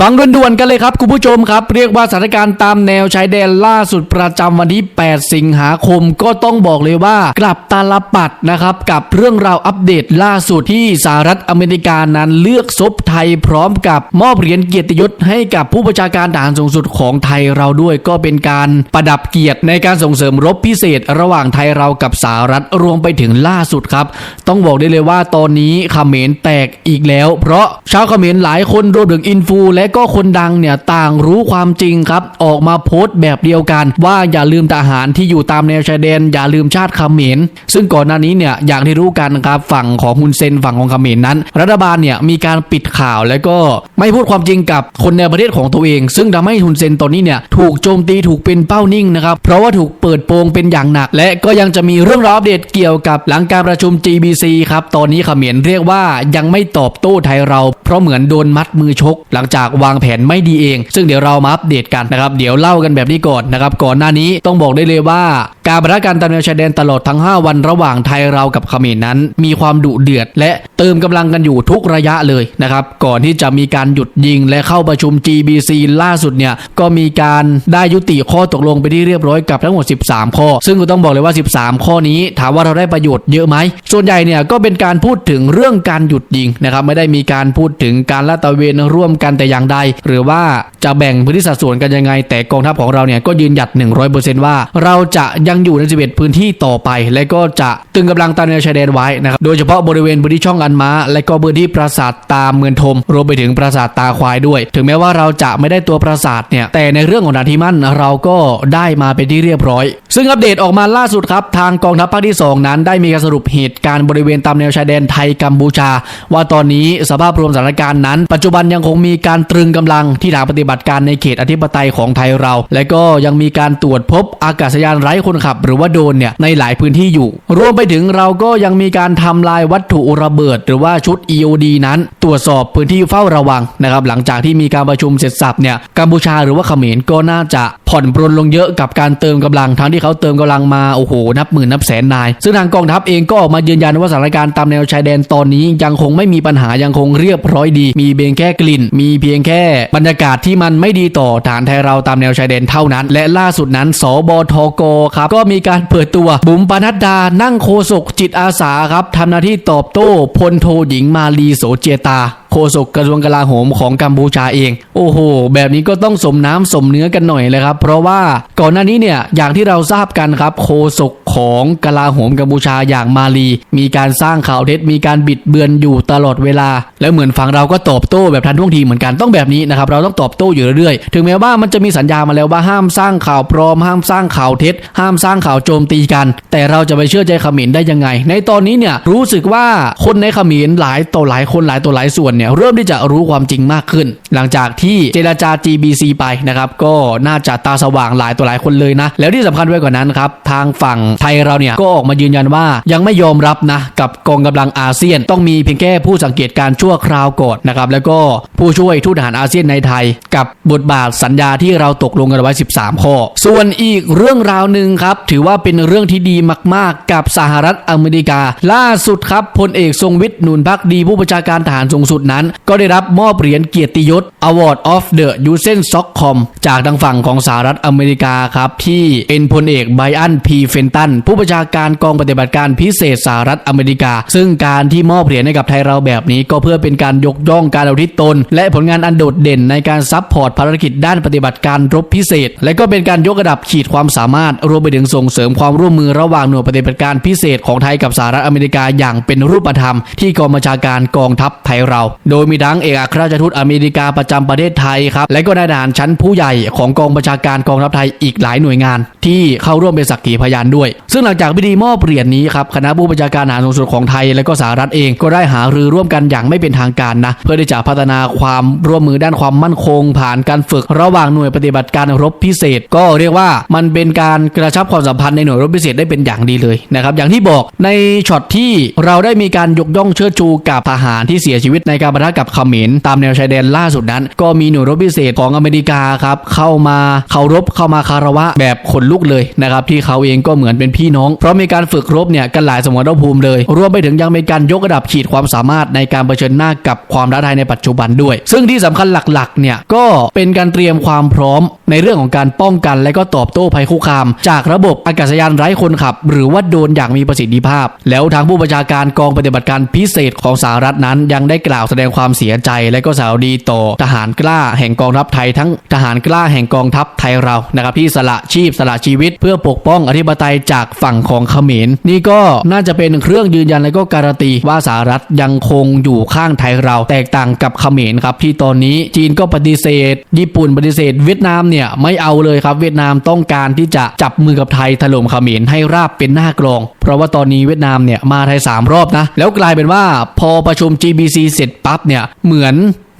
ฟังด่วนๆกันเลยครับคุณผู้ชมครับ เรียกว่าสถานการณ์ตามแนวชายแดนล่าสุดประจำวันที่ 8 สิงหาคมก็ต้องบอกเลยว่ากลับตาลปัดนะครับกับเรื่องราวอัปเดตล่าสุดที่สหรัฐอเมริกานั้นเลือกซบไทยพร้อมกับมอบเหรียญเกียรติยศให้กับผู้บัญชาการทหารสูงสุดของไทยเราด้วยก็เป็นการประดับเกียรติในการส่งเสริมรบพิเศษ ระหว่างไทยเรากับสหรัฐรวมไปถึงล่าสุดครับ ต้องบอกได้เลยว่าตอนนี้เขมรแตกอีกแล้ว เพราะชาวเขมรหลายคนรวมถึงอินฟูและและก็คนดังเนี่ยต่างรู้ความจริงครับ ออกมาโพสต์แบบเดียวกัน ว่าอย่าลืมทหารที่อยู่ตามแนวชายแดน อย่าลืมชาติเขมรซึ่งก่อนหน้านี้เนี่ยอย่างที่รู้กันครับฝั่งของฮุนเซนฝั่งของเขมรนั้น รัฐบาลเนี่ยมีการปิดข่าวแล้วก็ไม่พูดความจริงกับคนในประเทศของตัวเอง ซึ่งทำให้ฮุนเซนตอนนี้เนี่ยถูกโจมตีถูกเป็นเป้านิ่งนะครับเพราะว่าถูกเปิดโปงเป็นอย่างหนัก และก็ยังจะมีเรื่องราวอัปเดตเกี่ยวกับหลังการประชุม GBC ครับตอนนี้เขมรเรียกว่ายังไม่ตอบโต้ไทยเรา เพราะเหมือนโดนมัดมือชก หลังจากวางแผนไม่ดีเอง ซึ่งเดี๋ยวเรามาอัปเดตกันนะครับ เดี๋ยวเล่ากันแบบนี้ก่อนนะครับ ก่อนหน้านี้ต้องบอกได้เลยว่า การประทะกันตามแนวชายแดนตลอดทั้ง 5 วันระหว่างไทยเรากับเขมรนั้น มีความดุเดือดและเติมกำลังกันอยู่ทุกระยะเลยนะครับก่อนที่จะมีการหยุดยิงและเข้าประชุม GBC ล่าสุดเนี่ยก็มีการได้ยุติข้อตกลงไปที่เรียบร้อยกับทั้งหมด 13 ข้อ ซึ่งก็ต้องบอกเลยว่า 13 ข้อนี้ ถามว่าเราได้ประโยชน์เยอะไหม ส่วนใหญ่เนี่ยก็เป็นการพูดถึงเรื่องการหยุดยิงนะครับไม่ได้มีการพูดถึงการลาดตระเวนร่วมกันแต่อย่างใด หรือว่าจะแบ่งพื้นที่สัดส่วนกันยังไง แต่กองทัพของเราเนี่ยก็ยืนหยัด 100%ว่า เราจะยังอยู่ใน 11 พื้นที่ต่อไป และก็จะตึงกำลังตามแนวชายแดนไว้นะครับโดยเฉพาะบริเวณพื้นที่ช่องอันม้า และก็พื้นที่ปราสาทตาเมืองทม รวมไปถึงปราสาทตาควายด้วย ถึงแม้ว่าเราจะไม่ได้ตัวปราสาทเนี่ยแต่ในเรื่องของนาทีมั่นเราก็ได้มาเป็นที่เรียบร้อย ซึ่งอัปเดตออกมาล่าสุดครับทางกองทัพภาคที่ 2 นั้นได้มีการสรุปเหตุการณ์บริเวณตามแนวชายแดนไทยกัมพูชา ว่าตอนนี้สภาพรวมสถานการณ์นั้น ปัจจุบันยังคงมีการตรึงกำลังที่ฐานปฏิบัติการในเขตอธิปไตยของไทยเรา และก็ยังมีการตรวจพบอากาศยานไร้คนขับ หรือว่าโดนเนี่ยในหลายพื้นที่อยู่ รวมไปถึงเราก็ยังมีการทำลายวัตถุระเบิดหรือว่าชุด EOD นั้น ตรวจสอบพื้นที่เฝ้าระวังนะครับหลังจากที่มีการประชุมเสร็จสับเนี่ยกัมพูชาหรือว่าเขมรก็น่าจะผ่อนปรนลงเยอะกับการเติมกำลังทั้งที่เขาเติมกำลังมาโอ้โหนับหมื่นนับแสนนาย ซึ่งทางกองทัพเองก็ออกมายืนยันว่าสถานการณ์ตามแนวชายแดนตอนนี้ยังคงไม่มีปัญหายังคงเรียบร้อยดี มีเพียงแค่กลิ่น มีเพียงแค่บรรยากาศที่มันไม่ดีต่อฐานไทยเราตามแนวชายแดนเท่านั้น และล่าสุดนั้น สบทกครับก็มีการเปิดตัวบุ๋มปนัดดานั่งโคศกจิตอาสาครับทำหน้าที่ตอบโต้พลโทหญิงมาลีโสเจตา โฆษกกระทรวงกลาโหมของกัมพูชาเอง โอ้โห แบบนี้ก็ต้องสมน้ำสมเนื้อกันหน่อยเลยครับ เพราะว่าก่อนหน้านี้เนี่ยอย่างที่เราทราบกันครับโฆษกของกลาโหมกัมพูชาอย่างมาลี มีการสร้างข่าวเท็จมีการบิดเบือนอยู่ตลอดเวลา แล้วเหมือนฝั่งเราก็ตอบโต้แบบทันท่วงทีเหมือนกันต้องแบบนี้นะครับเราต้องตอบโต้อยู่เรื่อยๆ ถึงแม้ว่ามันจะมีสัญญามาแล้วว่าห้ามสร้างข่าวปลอม ห้ามสร้างข่าวเท็จ ห้ามสร้างข่าวโจมตีกัน แต่เราจะไปเชื่อใจเขมรได้ยังไง ในตอนนี้เนี่ยรู้สึกว่าคนในเขมรหลายต่อหลายคนหลายต่อหลายส่วนเนี่ยเริ่มที่จะรู้ความจริงมากขึ้น หลังจากที่เจรจา GBC ไปนะครับก็น่าจะตาสว่างหลายต่อหลายคนเลยนะ แล้วที่สำคัญไว้กว่านั้นครับทางฝั่งไทยเราเนี่ยก็ออกมายืนยันว่ายังไม่ยอมรับนะกับกองกำลังอาเซียน ต้องมีเพียงแค่ผู้สังเกตการชั่วคราวก่อนนะครับแล้วก็ผู้ช่วยทูตทหารอาเซียนในไทย กับบทบาทสัญญาที่เราตกลงกันไว้ 13 ข้อ ส่วนอีกเรื่องราวหนึ่งครับถือว่าเป็นเรื่องที่ดีมาก ๆ กับสหรัฐอเมริกา ล่าสุดครับพลเอกทรงวิทย์หนุนพักดีผู้บัญชาการทหารสูงสุดนั้น ก็ได้รับมอบเหรียญเกียรติยศ Award of the u s e n s o c c o m จากทางฝั่งของสหรัฐอเมริกาครับ ที่เป็นพลเอกไบอันพีเฟนตันผู้บัญชาการกองปฏิบัติการพิเศษสหรัฐอเมริกา ซึ่งการที่มอบเหรียญให้กับไทยเราแบบนี้ ก็เพื่อเป็นการยกย่องการเอาทิตตน และผลงานอันโดดเด่นในการซัพพอร์ตภารกิจด้านปฏิบัติการรบพิเศษ และก็เป็นการยกระดับขีดความสามารถรวมไปถึงส่งเสริมความร่วมมือระหว่างหน่วยปฏิบัติการพิเศษของไทยกับสหรัฐอเมริกาอย่างเป็นรูปธรรม ที่กองบัญชาการกองทัพไทยเราโดยมีทั้งเอกอัครราชทูตอเมริกาประจำประเทศไทยครับ และก็นายทหารชั้นผู้ใหญ่ของกองบัญชาการกองทัพไทยอีกหลายหน่วยงาน ที่เข้าร่วมเป็นสักขีพยานด้วย ซึ่งหลังจากพิธีมอบเหรียญนี้ครับคณะผู้บัญชาการทหารสูงสุดของไทย และก็สหรัฐเองก็ได้หารือร่วมกันอย่างไม่เป็นทางการนะ เพื่อที่จะพัฒนาความร่วมมือด้านความมั่นคง ผ่านการฝึกระหว่างหน่วยปฏิบัติการรบพิเศษ ก็เรียกว่ามันเป็นการกระชับความสัมพันธ์ในหน่วยรบพิเศษได้เป็นอย่างดีเลยนะครับอย่างที่บอกในช็อตที่เราได้มีการยกย่องเชิดชูกับทหารที่เสียชีวิตในการปะทะกับเขมรตามแนวชายแดนล่าสุดนั้น ก็มีหน่วยรบพิเศษของอเมริกาครับเข้ามาเคารพเข้ามาคารวะแบบขนลุกเลยนะครับที่เขาเองก็เหมือนเป็นพี่น้อง เพราะมีการฝึกรบเนี่ยกันหลายสมรภูมิเลย รวมไปถึงยังมีการยกระดับขีดความสามารถในการเผชิญหน้ากับความท้าทายในปัจจุบันด้วย ซึ่งที่สำคัญหลักๆเนี่ยก็เป็นการเตรียมความพร้อมในเรื่องของการป้องกันและก็ตอบโต้ภัยคุกคาม จากระบบอากาศยานไร้คนขับ หรือว่าโดนอย่างมีประสิทธิภาพ แล้วทางผู้บัญชาการกองปฏิบัติการพิเศษของสหรัฐนั้นยังได้กล่าวแสดงงความเสียใจและก็สาวดีต่อทหารกล้าแห่งกองทัพไทยทั้งทหารกล้าแห่งกองทัพไทยเรานะครับที่สละชีพสละชีวิต เพื่อปกป้องอธิปไตยจากฝั่งของเขมรนี่ก็น่าจะเป็นเครื่องยืนยันและก็การันตีว่าสหรัฐยังคงอยู่ข้างไทยเราแตกต่างกับเขมรครับที่ตอนนี้จีนก็ปฏิเสธ ญี่ปุ่นปฏิเสธ เวียดนามเนี่ยไม่เอาเลยครับเวียดนามต้องการที่จะจับมือกับไทยถล่มเขมรให้ราบเป็นหน้ากลอง เพราะว่าตอนนี้เวียดนามเนี่ยมาไทย 3 รอบนะแล้วกลายเป็นว่าพอประชุม GBC เสร็จปับเนี่ยเหมือน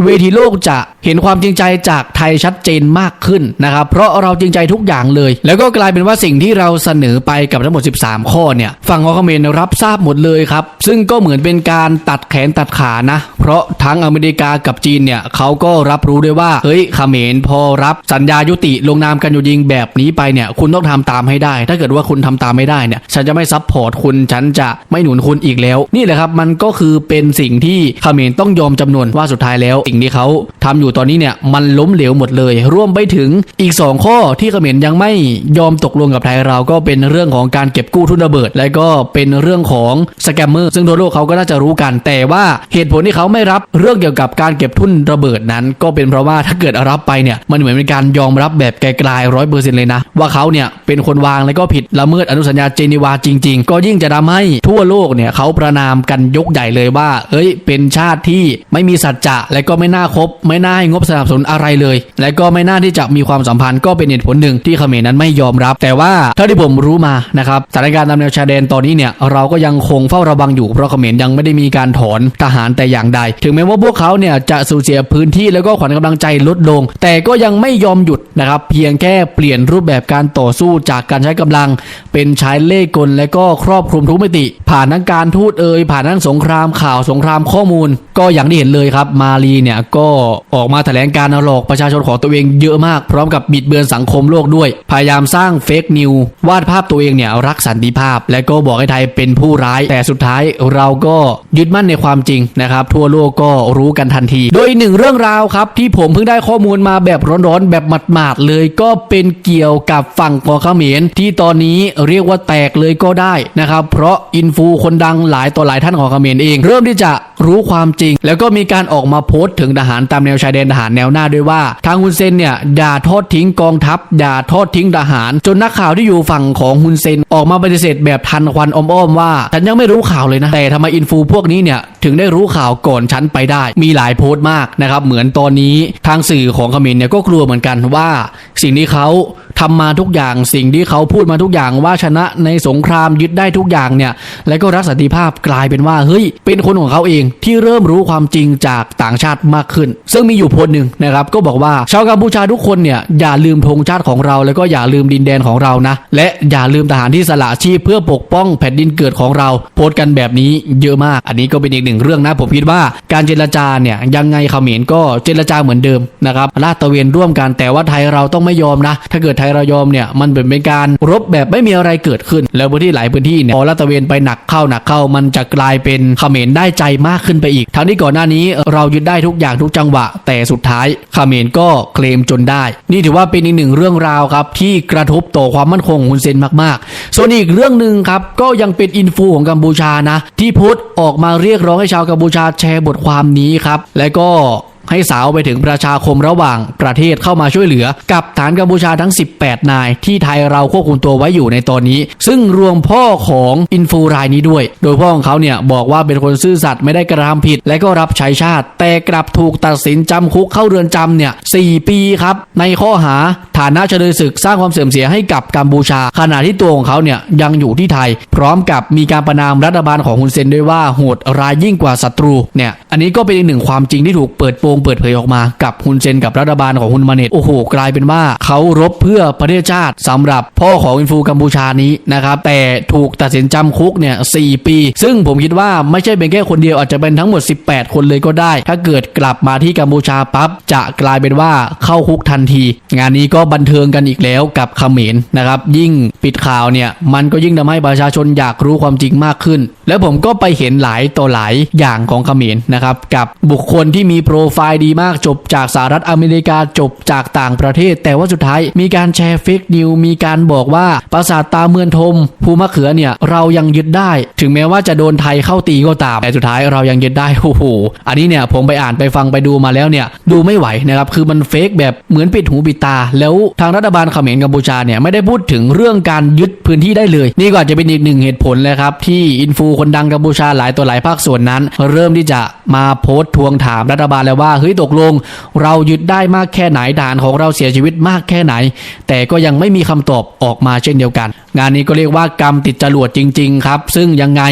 เวทีโลกจะ เห็นความจริงใจจากไทยชัดเจนมากขึ้นนะครับเพราะเราจริงใจทุกอย่างเลย แล้วก็กลายเป็นว่าสิ่งที่เราเสนอไปกับทั้งหมด 13 ข้อเนี่ยฝั่งของเขมรรับทราบหมดเลยครับ ซึ่งก็เหมือนเป็นการตัดแขนตัดขานะ เพราะทั้งอเมริกากับจีนเนี่ยเขาก็รับรู้ด้วยว่าเฮ้ยเขมรพอรับสัญญายุติลงนามกันอยู่ยิงแบบนี้ไปเนี่ยคุณต้องทำตามให้ได้ ถ้าเกิดว่าคุณทำตามไม่ได้เนี่ยฉันจะไม่ซับพอร์ตคุณฉันจะไม่หนุนคุณอีกแล้ว นี่แหละครับมันก็คือเป็นสิ่งที่เขมรต้องยอมจำนวนว่าสุดท้ายแล้ว สิ่งที่เขาทำอยู่ตอนนี้เนี่ยมันล้มเหลวหมดเลย ร่วมไปถึงอีก 2 ข้อที่เขมรยังไม่ยอมตกลงกับไทยเราก็เป็นเรื่องของการเก็บกู้ทุนระเบิด และก็เป็นเรื่องของสแกมเมอร์ซึ่งทั่วโลกเขาก็น่าจะรู้กัน แต่ว่าเหตุผลที่เขาไม่รับเรื่องเกี่ยวกับการเก็บทุนระเบิดนั้น ก็เป็นเพราะว่าถ้าเกิดรับไปเนี่ยมันเหมือนเป็นการยอมรับแบบไกลๆร้อยเปอร์เซ็นต์เลยนะ ว่าเขาเนี่ยเป็นคนวางและก็ผิดละเมิดอนุสัญญาเจนีวาจริง ๆ ก็ยิ่งจะทำให้ทั่วโลกเนี่ยเขาประนามกันยกใหญ่เลยว่า เอ้ย เป็นชาติที่ไม่มีสัจจะและก็ไม่น่าคบไม่น่างบสนับสนุนอะไรเลย และก็ไม่น่าที่จะมีความสัมพันธ์ก็เป็นเหตุผลหนึ่งที่เขมรนั้นไม่ยอมรับ แต่ว่าเท่าที่ผมรู้มานะครับสถานการณ์ตามแนวชายแดนตอนนี้เนี่ยเราก็ยังคงเฝ้าระวังอยู่เพราะเขมรยังไม่ได้มีการถอนทหารแต่อย่างใด ถึงแม้ว่าพวกเขาเนี่ยจะสูญเสียพื้นที่แล้วก็ขวัญกำลังใจลดลง แต่ก็ยังไม่ยอมหยุดนะครับเพียงแค่เปลี่ยนรูปแบบการต่อสู้จากการใช้กำลัง เป็นใช้เล่ห์กลและก็ครอบคลุมทุกมิติ ผ่านทั้งการทูตเอ่ยผ่านทั้งสงครามข่าวสงครามข้อมูล ก็อย่างที่เห็นเลยครับมาลีเนี่ยก็ออกมามาแถลงการหลอกประชาชนของตัวเองเยอะมาก พร้อมกับบิดเบือนสังคมโลกด้วย พยายามสร้างเฟกนิววาดภาพตัวเองเนี่ยรักสันติภาพ และก็บอกให้ไทยเป็นผู้ร้าย แต่สุดท้ายเราก็ยึดมั่นในความจริงนะครับ ทั่วโลกก็รู้กันทันที โดยหนึ่งเรื่องราวครับ ที่ผมเพิ่งได้ข้อมูลมาแบบร้อนๆ แบบหมาดๆเลยก็เป็นเกี่ยวกับฝั่งของเขมรที่ตอนนี้เรียกว่าแตกเลยก็ได้นะครับ เพราะอินฟูคนดังหลายต่อหลายท่านของเขมรเอง เริ่มที่จะรู้ความจริง แล้วก็มีการออกมาโพสต์ถึงทหารตามแนวชายแดนทหารแนวหน้าด้วยว่า ทางฮุนเซนเนี่ยด่าทอดทิ้งกองทัพด่าทอดทิ้งทหาร จนนักข่าวที่อยู่ฝั่งของฮุนเซนออกมาปฏิเสธแบบทันควันอ้อมๆว่าฉันยังไม่รู้ข่าวเลยนะ แต่ทำไมอินฟูพวกนี้เนี่ยถึงได้รู้ข่าวก่อนฉันไปได้ มีหลายโพสต์มากนะครับ เหมือนตอนนี้ทางสื่อของเขมรเนี่ยก็กลัวเหมือนกันว่า สิ่งที่เขาทำมาทุกอย่างสิ่งที่เขาพูดมาทุกอย่างว่าชนะในสงครามยึดได้ทุกอย่างเนี่ย และก็รักสันติภาพกลายเป็นว่าเฮ้ยเป็นคนของเขาเองที่เริ่มรู้ความจริงจากต่างชาติมากขึ้น ซึ่งมีอยู่โพสต์หนึ่งนะครับก็บอกว่าชาวกัมพูชาทุกคนเนี่ยอย่าลืมธงชาติของเราแล้วก็อย่าลืมดินแดนของเรานะและอย่าลืมทหารที่สละชีพเพื่อปกป้องแผ่นดินเกิดของเรา โพสต์กันแบบนี้เยอะมาก อันนี้ก็เป็นอีกหนึ่งเรื่องนะผมคิดว่าการเจรจาเนี่ยยังไงเขมรก็เจรจาเหมือนเดิมนะครับลาดตะเวนร่วมกันแต่ว่าไทยเราต้องไม่ยอมนะ ถ้าเกิดไทยเรายอมเนี่ยมันเป็นการรบแบบไม่มีอะไรเกิดขึ้น แล้วพื้นที่หลายพื้นที่เนี่ยพอลาดตะเวนไปหนักเข้าหนักเข้ามันจะกลายเป็นเขมรได้ใจมากขึ้นไปอีก ทั้งที่ก่อนหน้านี้เรายึดได้ทุกอย่างทุกจังหวะ แต่สุดท้ายคาเมนก็เคลมจนได้ นี่ถือว่าเป็นอีกหนึ่งเรื่องราวครับที่กระทบต่อความมั่นคงของฮุนเซนมากๆ ส่วนอีกเรื่องหนึ่งครับก็ยังเป็นอินฟูของกัมพูชานะ ที่พุทธออกมาเรียกร้องให้ชาวกัมพูชาแชร์บทความนี้ครับและก็ ให้สาวไปถึงประชาคมระหว่างประเทศเข้ามาช่วยเหลือ กับฐานกัมพูชาทั้ง 18 นาย ที่ไทยเราควบคุมตัวไว้อยู่ในตอนนี้ ซึ่งรวมพ่อของอินฟูรายนี้ด้วย โดยพ่อของเขาเนี่ยบอกว่าเป็นคนซื่อสัตย์ไม่ได้กระทำผิด และก็รับใช้ชาติ แต่กลับถูกตัดสินจำคุกเข้าเรือนจำเนี่ยสปีครับในข้อหาฐานะเฉลยศึกสร้างความเสื่อมเสียให้กับกัมพูชา ขณะที่ตัวของเขาเนี่ยยังอยู่ที่ไทย พร้อมกับมีการประนามรัฐบาลของฮุนเซนด้วยว่าโหดร้ายยิ่งกว่าศัตรูเนี่ยอันนี้ก็เป็นอีกหนึ่งความจริงที่ถูกเปิดโปงงเปิดเผยออกมากับฮุนเซนกับรัฐบาลของฮุนมาเนตโอ้โห กลายเป็นว่าเขารบเพื่อประเทศชาติสำหรับพ่อของอินฟูกัมพูชานี้นะครับแต่ถูกตัดสินจำคุกเนี่ยสปี ซึ่งผมคิดว่าไม่ใช่เป็นแค่คนเดียวอาจจะเป็นทั้งหมด 18 คนเลยก็ได้ ถ้าเกิดกลับมาที่กัมพูชาปั๊บจะกลายเป็นว่าเข้าคุกทันที งานนี้ก็บันเทิงกันอีกแล้วกับเขมรนะครับ ยิ่งปิดข่าวเนี่ยมันก็ยิ่งทำให้ประชาชนอยากรู้ความจริงมากขึ้นแล้วผมก็ไปเห็นหลายต่อหลายอย่างของเขมรนะครับกับบุคคลที่มีโปรไฟล์ดีมากจบจากสหรัฐอเมริกาจบจากต่างประเทศ แต่ว่าสุดท้ายมีการแชร์เฟกนิวมีการบอกว่าปราสาทตาเมือนทม ภูมะเขือเนี่ยเรายังยึดได้ ถึงแม้ว่าจะโดนไทยเข้าตีก็ตามแต่สุดท้ายเรายังยึดได้โอ้โหอันนี้เนี่ยผมไปอ่านไปฟังไปดูมาแล้วเนี่ยดูไม่ไหวนะครับคือมันเฟกแบบเหมือนปิดหูปิดตา แล้วทางรัฐบาลเขมรกัมพูชาเนี่ยไม่ได้พูดถึงเรื่องการยึดพื้นที่ได้เลย นี่ก็อาจจะเป็นอีกหนึ่งเหตุผลเลยครับที่อินฟูคนดังกัมพูชาหลายตัวหลายภาคส่วนนั้น เริ่มที่จะมาโพสต์ทวงถามรัฐบาลแล้วว่าเฮ้ยตกลง เรายึดได้มากแค่ไหนฐานของเราเสียชีวิตมากแค่ไหน แต่ก็ยังไม่มีคำตอบออกมาเช่นเดียวกัน งานนี้ก็เรียกว่ากรรมติดจรวดจริง ๆ ครับ ซึ่งยังไง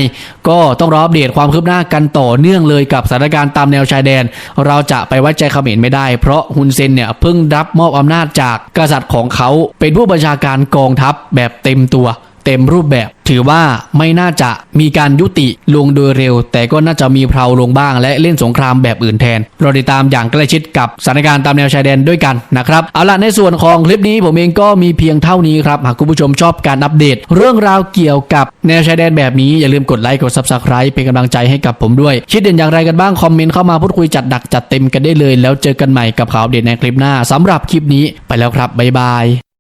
ก็ต้องรออัปเดตความคืบหน้ากันต่อเนื่องเลยกับสถานการณ์ตามแนวชายแดน เราจะไปไว้ใจเขมรไม่ได้ เพราะฮุนเซนเนี่ยเพิ่งรับมอบอำนาจจากกษัตริย์ของเขาเป็นผู้บัญชาการกองทัพแบบเต็มตัว เต็มรูปแบบ ถือว่าไม่น่าจะมีการยุติลงโดยเร็ว แต่ก็น่าจะมีเพลาลงบ้าง และเล่นสงครามแบบอื่นแทนเราติดตามอย่างใกล้ชิดกับสถานการณ์ตามแนวชายแดนด้วยกันนะครับเอาล่ะในส่วนของคลิปนี้ผมเองก็มีเพียงเท่านี้ครับหากคุณผู้ชมชอบการอัปเดต เรื่องราวเกี่ยวกับแนวชายแดนแบบนี้อย่าลืมกดไลค์กด subscribe เป็นกำลังใจให้กับผมด้วย คิดเห็นอย่างไรกันบ้างคอมเมนต์เข้ามาพูดคุยจัดดักจัดเต็มกันได้เลย แล้วเจอกันใหม่กับข่าวอัปเดในคลิปหน้าสำหรับคลิปนี้ไปแล้วครับบ๊ายบาย